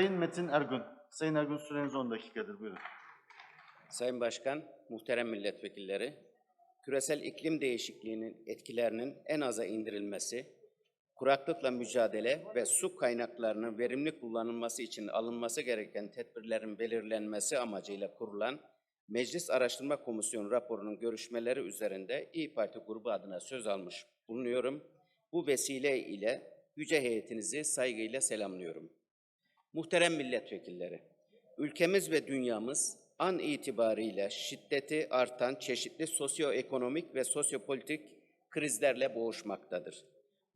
Sayın Metin Ergun. Sayın Ergun süreniz 10 dakikadır. Buyurun. Sayın Başkan, muhterem milletvekilleri, küresel iklim değişikliğinin etkilerinin en aza indirilmesi, kuraklıkla mücadele ve su kaynaklarının verimli kullanılması için alınması gereken tedbirlerin belirlenmesi amacıyla kurulan Meclis Araştırma Komisyonu raporunun görüşmeleri üzerinde İyi Parti grubu adına söz almış bulunuyorum. Bu vesile ile yüce heyetinizi saygıyla selamlıyorum. Muhterem milletvekilleri, ülkemiz ve dünyamız an itibariyle şiddeti artan çeşitli sosyoekonomik ve sosyopolitik krizlerle boğuşmaktadır.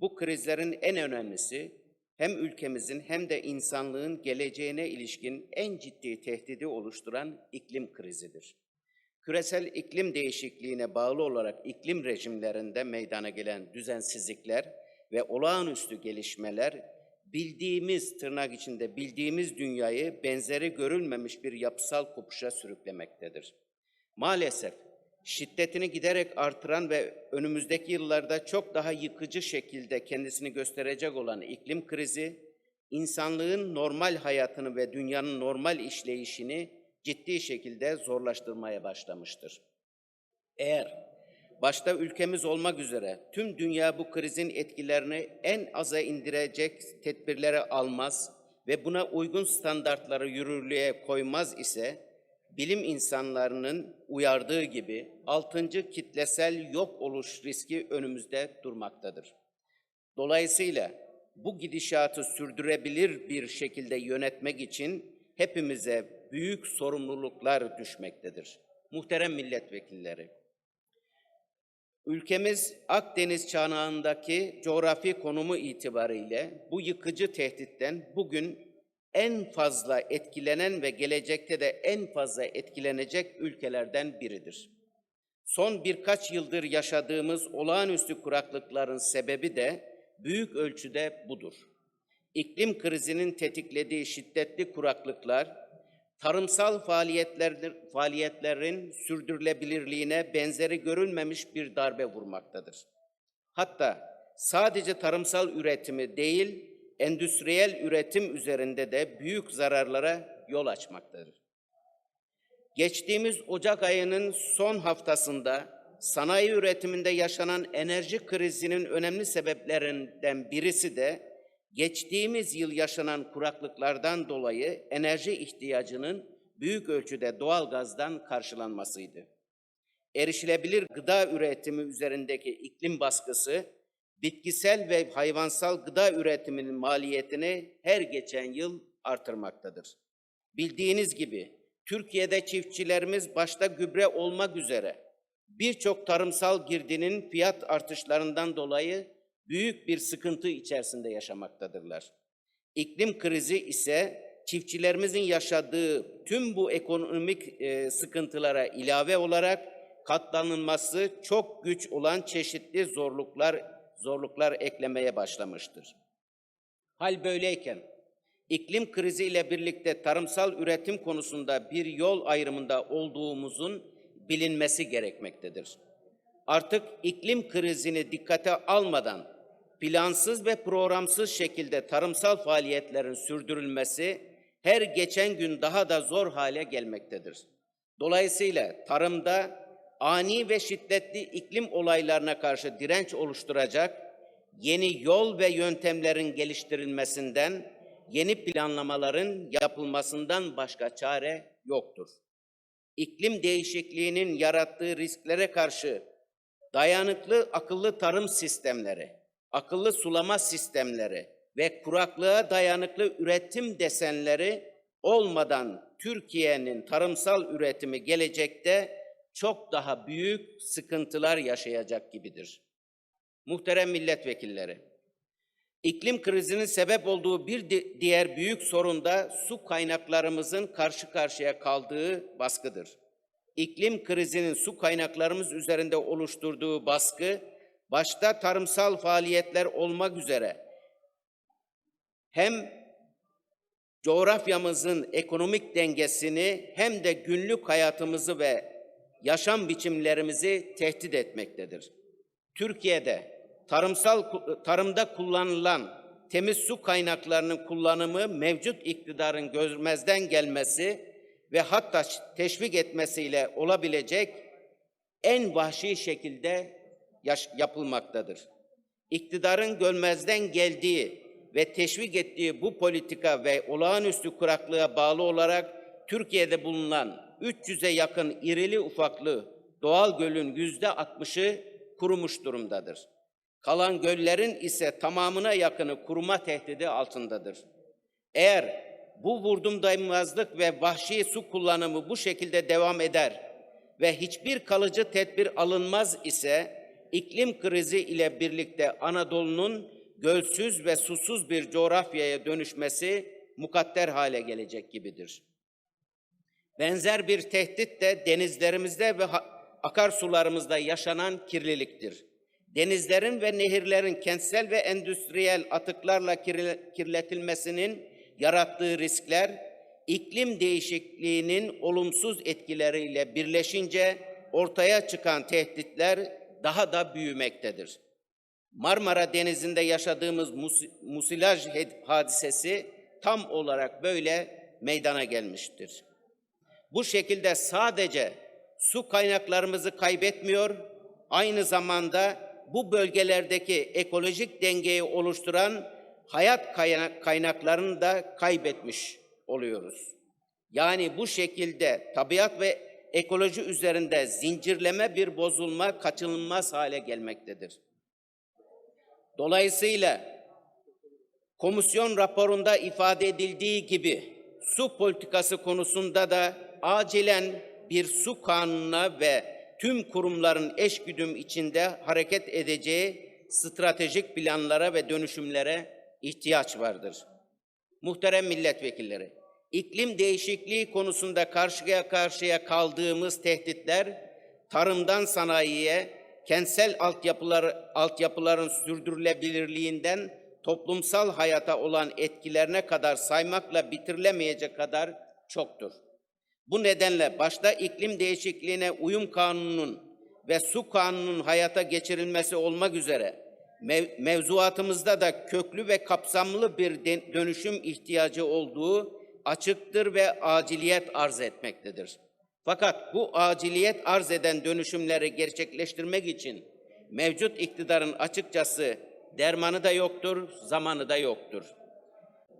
Bu krizlerin en önemlisi hem ülkemizin hem de insanlığın geleceğine ilişkin en ciddi tehdidi oluşturan iklim krizidir. Küresel iklim değişikliğine bağlı olarak iklim rejimlerinde meydana gelen düzensizlikler ve olağanüstü gelişmeler bildiğimiz tırnak içinde bildiğimiz dünyayı benzeri görülmemiş bir yapısal kopuşa sürüklemektedir. Maalesef şiddetini giderek artıran ve önümüzdeki yıllarda çok daha yıkıcı şekilde kendisini gösterecek olan iklim krizi, insanlığın normal hayatını ve dünyanın normal işleyişini ciddi şekilde zorlaştırmaya başlamıştır. Eğer başta ülkemiz olmak üzere tüm dünya bu krizin etkilerini en aza indirecek tedbirleri almaz ve buna uygun standartları yürürlüğe koymaz ise bilim insanlarının uyardığı gibi altıncı kitlesel yok oluş riski önümüzde durmaktadır. Dolayısıyla bu gidişatı sürdürebilir bir şekilde yönetmek için hepimize büyük sorumluluklar düşmektedir. Muhterem milletvekilleri, Ülkemiz Akdeniz çanağındaki coğrafi konumu itibariyle bu yıkıcı tehditten bugün en fazla etkilenen ve gelecekte de en fazla etkilenecek ülkelerden biridir. Son birkaç yıldır yaşadığımız olağanüstü kuraklıkların sebebi de büyük ölçüde budur. İklim krizinin tetiklediği şiddetli kuraklıklar, tarımsal faaliyetlerin, faaliyetlerin sürdürülebilirliğine benzeri görülmemiş bir darbe vurmaktadır. Hatta sadece tarımsal üretimi değil, endüstriyel üretim üzerinde de büyük zararlara yol açmaktadır. Geçtiğimiz Ocak ayının son haftasında sanayi üretiminde yaşanan enerji krizinin önemli sebeplerinden birisi de geçtiğimiz yıl yaşanan kuraklıklardan dolayı enerji ihtiyacının büyük ölçüde doğal gazdan karşılanmasıydı. Erişilebilir gıda üretimi üzerindeki iklim baskısı, bitkisel ve hayvansal gıda üretiminin maliyetini her geçen yıl artırmaktadır. Bildiğiniz gibi Türkiye'de çiftçilerimiz başta gübre olmak üzere birçok tarımsal girdinin fiyat artışlarından dolayı büyük bir sıkıntı içerisinde yaşamaktadırlar. İklim krizi ise çiftçilerimizin yaşadığı tüm bu ekonomik e, sıkıntılara ilave olarak katlanılması çok güç olan çeşitli zorluklar zorluklar eklemeye başlamıştır. Hal böyleyken iklim krizi ile birlikte tarımsal üretim konusunda bir yol ayrımında olduğumuzun bilinmesi gerekmektedir. Artık iklim krizini dikkate almadan plansız ve programsız şekilde tarımsal faaliyetlerin sürdürülmesi her geçen gün daha da zor hale gelmektedir. Dolayısıyla tarımda ani ve şiddetli iklim olaylarına karşı direnç oluşturacak yeni yol ve yöntemlerin geliştirilmesinden, yeni planlamaların yapılmasından başka çare yoktur. İklim değişikliğinin yarattığı risklere karşı dayanıklı akıllı tarım sistemleri, akıllı sulama sistemleri ve kuraklığa dayanıklı üretim desenleri olmadan Türkiye'nin tarımsal üretimi gelecekte çok daha büyük sıkıntılar yaşayacak gibidir. Muhterem milletvekilleri, iklim krizinin sebep olduğu bir di- diğer büyük sorun da su kaynaklarımızın karşı karşıya kaldığı baskıdır. İklim krizinin su kaynaklarımız üzerinde oluşturduğu baskı, başta tarımsal faaliyetler olmak üzere hem coğrafyamızın ekonomik dengesini hem de günlük hayatımızı ve yaşam biçimlerimizi tehdit etmektedir. Türkiye'de tarımsal tarımda kullanılan temiz su kaynaklarının kullanımı mevcut iktidarın görmezden gelmesi ve hatta teşvik etmesiyle olabilecek en vahşi şekilde yapılmaktadır. İktidarın görmezden geldiği ve teşvik ettiği bu politika ve olağanüstü kuraklığa bağlı olarak Türkiye'de bulunan 300'e yakın irili ufaklı doğal gölün yüzde 60'ı kurumuş durumdadır. Kalan göllerin ise tamamına yakını kuruma tehdidi altındadır. Eğer bu vurdum daymazlık ve vahşi su kullanımı bu şekilde devam eder ve hiçbir kalıcı tedbir alınmaz ise iklim krizi ile birlikte Anadolu'nun gölsüz ve susuz bir coğrafyaya dönüşmesi mukadder hale gelecek gibidir. Benzer bir tehdit de denizlerimizde ve akarsularımızda yaşanan kirliliktir. Denizlerin ve nehirlerin kentsel ve endüstriyel atıklarla kirle- kirletilmesinin yarattığı riskler, iklim değişikliğinin olumsuz etkileriyle birleşince ortaya çıkan tehditler daha da büyümektedir. Marmara Denizi'nde yaşadığımız mus- musilaj hadisesi tam olarak böyle meydana gelmiştir. Bu şekilde sadece su kaynaklarımızı kaybetmiyor, aynı zamanda bu bölgelerdeki ekolojik dengeyi oluşturan hayat kaynak- kaynaklarını da kaybetmiş oluyoruz. Yani bu şekilde tabiat ve ekoloji üzerinde zincirleme bir bozulma kaçınılmaz hale gelmektedir. Dolayısıyla komisyon raporunda ifade edildiği gibi su politikası konusunda da acilen bir su kanununa ve tüm kurumların eşgüdüm içinde hareket edeceği stratejik planlara ve dönüşümlere ihtiyaç vardır. Muhterem milletvekilleri, iklim değişikliği konusunda karşıya karşıya kaldığımız tehditler tarımdan sanayiye, kentsel altyapılar, altyapıların sürdürülebilirliğinden toplumsal hayata olan etkilerine kadar saymakla bitirilemeyecek kadar çoktur. Bu nedenle başta iklim değişikliğine uyum kanununun ve su kanununun hayata geçirilmesi olmak üzere mev- mevzuatımızda da köklü ve kapsamlı bir dönüşüm ihtiyacı olduğu açıktır ve aciliyet arz etmektedir. Fakat bu aciliyet arz eden dönüşümleri gerçekleştirmek için mevcut iktidarın açıkçası dermanı da yoktur, zamanı da yoktur.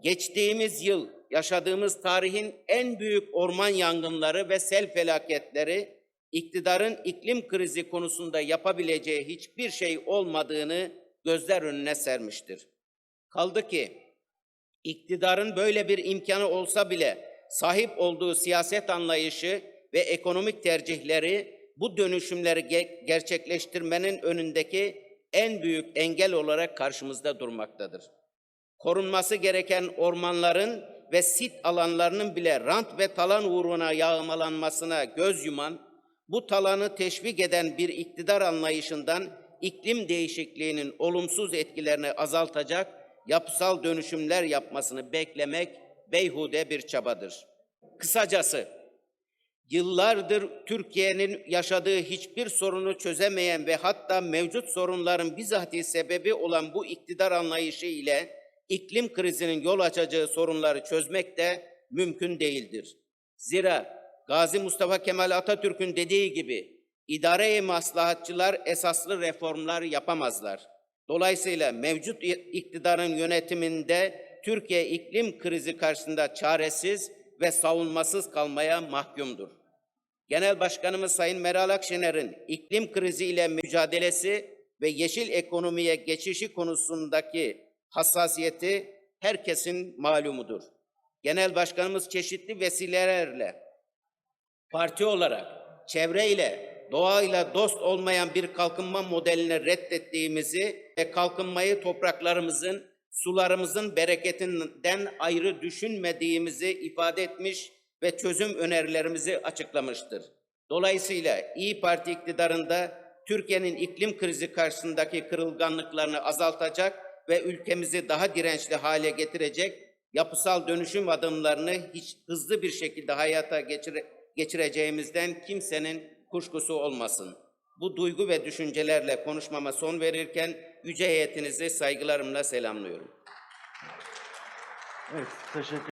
Geçtiğimiz yıl yaşadığımız tarihin en büyük orman yangınları ve sel felaketleri iktidarın iklim krizi konusunda yapabileceği hiçbir şey olmadığını gözler önüne sermiştir. Kaldı ki iktidarın böyle bir imkanı olsa bile sahip olduğu siyaset anlayışı ve ekonomik tercihleri bu dönüşümleri ge- gerçekleştirmenin önündeki en büyük engel olarak karşımızda durmaktadır. Korunması gereken ormanların ve sit alanlarının bile rant ve talan uğruna yağmalanmasına göz yuman, bu talanı teşvik eden bir iktidar anlayışından iklim değişikliğinin olumsuz etkilerini azaltacak yapısal dönüşümler yapmasını beklemek beyhude bir çabadır. Kısacası Yıllardır Türkiye'nin yaşadığı hiçbir sorunu çözemeyen ve hatta mevcut sorunların bizatihi sebebi olan bu iktidar anlayışı ile iklim krizinin yol açacağı sorunları çözmek de mümkün değildir. Zira Gazi Mustafa Kemal Atatürk'ün dediği gibi idare-i maslahatçılar esaslı reformlar yapamazlar. Dolayısıyla mevcut iktidarın yönetiminde Türkiye iklim krizi karşısında çaresiz ve savunmasız kalmaya mahkumdur. Genel Başkanımız Sayın Meral Akşener'in iklim kriziyle mücadelesi ve yeşil ekonomiye geçişi konusundaki hassasiyeti herkesin malumudur. Genel Başkanımız çeşitli vesilelerle parti olarak çevreyle, doğayla dost olmayan bir kalkınma modelini reddettiğimizi ve kalkınmayı topraklarımızın, sularımızın bereketinden ayrı düşünmediğimizi ifade etmiş ve çözüm önerilerimizi açıklamıştır. Dolayısıyla İyi Parti iktidarında Türkiye'nin iklim krizi karşısındaki kırılganlıklarını azaltacak ve ülkemizi daha dirençli hale getirecek yapısal dönüşüm adımlarını hiç hızlı bir şekilde hayata geçire- geçireceğimizden kimsenin kuşkusu olmasın. Bu duygu ve düşüncelerle konuşmama son verirken yüce heyetinizi saygılarımla selamlıyorum. Evet, teşekkür